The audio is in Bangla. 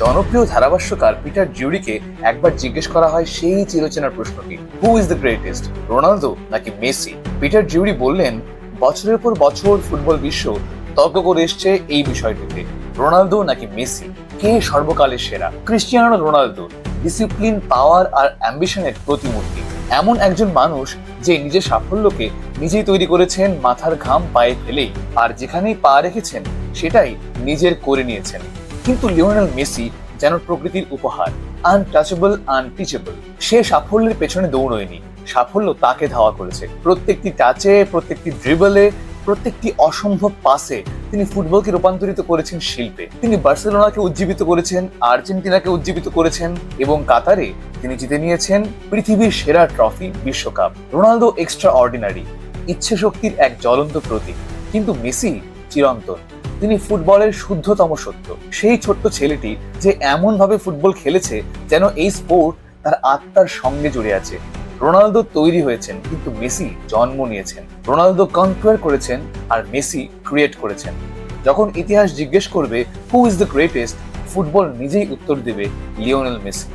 জনপ্রিয় ধারাভাষ্যকার পিটার জিউরিকে একবার জিজ্ঞেস করা হয় সেই চিরচেনার প্রশ্নটি who is the greatest Ronaldo নাকি মেসি? পিটার জিউরি বললেন, বছরের পর বছর ফুটবল বিশ্ব তর্ক করে এসছে এই বিষয়টিতে। রোনালদো নাকি মেসি? কে সর্বকালের সেরা? Cristiano Ronaldo. ডিসিপ্লিন পাওয়ার আর অ্যাম্বিশনের প্রতিমূর্তি। এমন একজন মানুষ যে নিজের সাফল্যকে নিজেই তৈরি করেছেন, মাথার ঘাম পায়ে ফেলেই। আর যেখানেই পা রেখেছেন, সেটাই নিজের করে নিয়েছেন। কিন্তু লিওনেল মেসি যেন প্রকৃতির উপহার আনটাচেবল আনটিচেবল সে সাফল্যের পেছনে দৌড়য়নি। সাফল্য তাকে ধাওয়া করেছে। প্রত্যেকটি টাচে প্রত্যেকটি ড্রিবলে প্রত্যেকটি অসম্ভব পাসে তিনি ফুটবলকে রূপান্তরিত করেছেন শিল্পে। তিনি বার্সেলোনাকে উজ্জীবিত করেছেন, আর্জেন্টিনাকে উজ্জীবিত করেছেন এবং কাতারে তিনি জিতে নিয়েছেন পৃথিবীর সেরা ট্রফি বিশ্বকাপ। রোনালদো এক্সট্রা অর্ডিনারি ইচ্ছে শক্তির এক জ্বলন্ত প্রতীক। কিন্তু মেসি চিরন্তন। তিনি ফুটবলের শুদ্ধতম সত্য সেই ছোট্ট ছেলেটি যে এমন ভাবে ফুটবল খেলেছে যেন এই স্পোর্ট তার আত্মার সঙ্গে জুড়ে আছে। রোনালদো তৈরি হয়েছেন, কিন্তু মেসি জন্ম নিয়েছেন। রোনালদো কনকোয়ার করেছেন আর মেসি ক্রিয়েট করেছেন। যখন ইতিহাস জিজ্ঞেস করবে who is the greatest football নিজেই উত্তর দেবে লিওনেল মেসি।